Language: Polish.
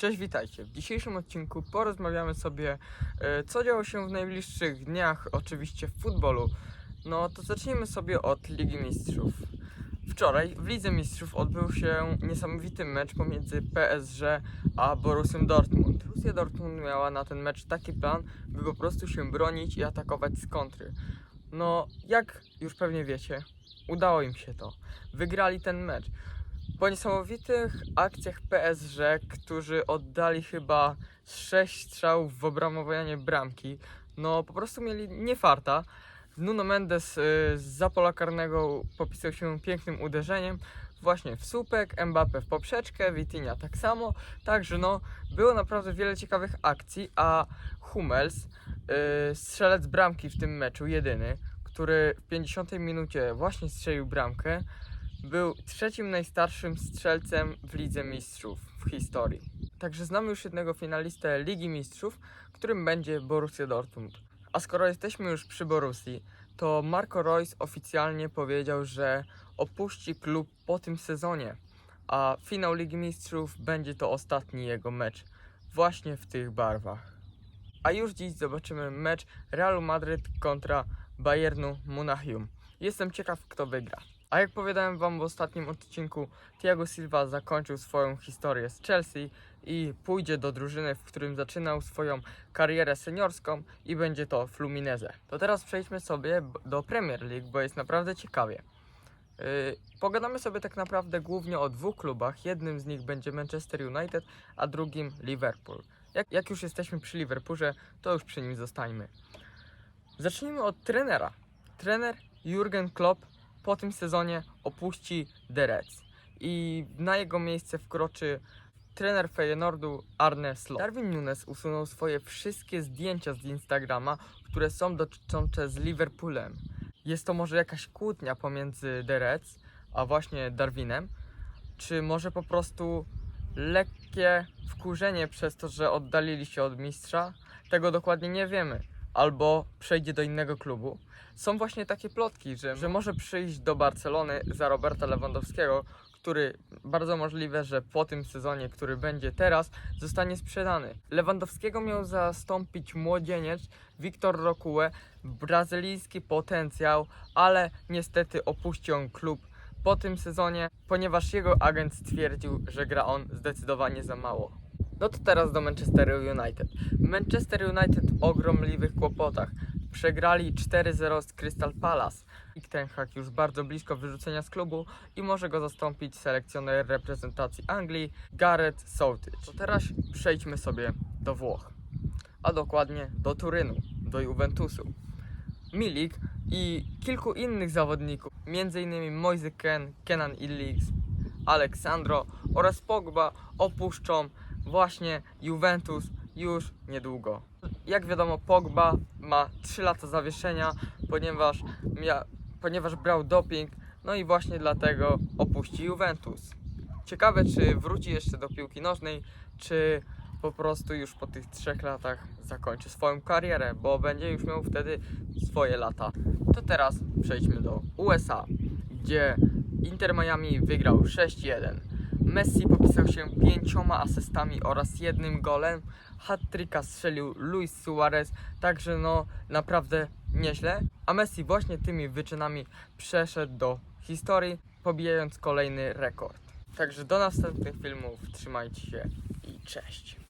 Cześć, witajcie. W dzisiejszym odcinku porozmawiamy sobie, e, co działo się w najbliższych dniach, oczywiście w futbolu. No to zacznijmy sobie od Ligi Mistrzów. Wczoraj w Lidze Mistrzów odbył się niesamowity mecz pomiędzy PSG a Borussią Dortmund. Borussia Dortmund miała na ten mecz taki plan, by po prostu się bronić i atakować z kontry. No, jak już pewnie wiecie, udało im się to. Wygrali ten mecz. Po niesamowitych akcjach PSG, którzy oddali chyba 6 strzałów w obramowanie bramki, no po prostu mieli nie farta. Nuno Mendes y, z za pola karnego popisał się pięknym uderzeniem właśnie w słupek, Mbappe w poprzeczkę, Vitinha tak samo. Także no, było naprawdę wiele ciekawych akcji, a Hummels, y, strzelec bramki w tym meczu, jedyny, który w 50 minucie właśnie strzelił bramkę, był trzecim najstarszym strzelcem w Lidze Mistrzów w historii. Także znamy już jednego finalistę Ligi Mistrzów, którym będzie Borussia Dortmund. A skoro jesteśmy już przy Borussii, to Marco Reus oficjalnie powiedział, że opuści klub po tym sezonie, a finał Ligi Mistrzów będzie to ostatni jego mecz właśnie w tych barwach. A już dziś zobaczymy mecz Realu Madryt kontra Bayernu Monachium. Jestem ciekaw, kto wygra. A jak powiedziałem Wam w ostatnim odcinku, Thiago Silva zakończył swoją historię z Chelsea i pójdzie do drużyny, w którym zaczynał swoją karierę seniorską i będzie to Fluminense. To teraz przejdźmy sobie do Premier League, bo jest naprawdę ciekawie. Yy, pogadamy sobie tak naprawdę głównie o dwóch klubach. Jednym z nich będzie Manchester United, a drugim Liverpool. Jak, jak już jesteśmy przy Liverpoolze, to już przy nim zostańmy. Zacznijmy od trenera. Trener Jurgen Klopp po tym sezonie opuści The Reds i na jego miejsce wkroczy trener Feyenoordu Arne Slot. Darwin Nunes usunął swoje wszystkie zdjęcia z Instagrama, które są dotyczące z Liverpoolem. Jest to może jakaś kłótnia pomiędzy The Reds, a właśnie Darwinem, czy może po prostu lekkie wkurzenie przez to, że oddalili się od mistrza? Tego dokładnie nie wiemy. Albo przejdzie do innego klubu. Są właśnie takie plotki, że, że może przyjść do Barcelony za Roberta Lewandowskiego, który bardzo możliwe, że po tym sezonie, który będzie teraz, zostanie sprzedany. Lewandowskiego miał zastąpić młodzieniec Wiktor Rokułę, brazylijski potencjał, ale niestety opuścił on klub po tym sezonie, ponieważ jego agent stwierdził, że gra on zdecydowanie za mało. No to teraz do Manchesteru United. Manchester United w ogromliwych kłopotach. Przegrali 4-0 z Crystal Palace. I Ten już bardzo blisko wyrzucenia z klubu i może go zastąpić selekcjoner reprezentacji Anglii Gareth Southgate. To teraz przejdźmy sobie do Włoch, a dokładnie do Turynu, do Juventusu. Milik i kilku innych zawodników, m.in. Moise Ken, Kenan Illich, Aleksandro oraz Pogba opuszczą właśnie Juventus już niedługo. Jak wiadomo, Pogba ma 3 lata zawieszenia, ponieważ, mia, ponieważ brał doping, no i właśnie dlatego opuści Juventus. Ciekawe, czy wróci jeszcze do piłki nożnej, czy po prostu już po tych trzech latach zakończy swoją karierę, bo będzie już miał wtedy swoje lata. To teraz przejdźmy do USA, gdzie Inter Miami wygrał 6-1. Messi popisał się pięcioma asystami oraz jednym golem. Hat-tricka strzelił Luis Suarez, także no naprawdę nieźle. A Messi właśnie tymi wyczynami przeszedł do historii, pobijając kolejny rekord. Także do następnych filmów, trzymajcie się i cześć.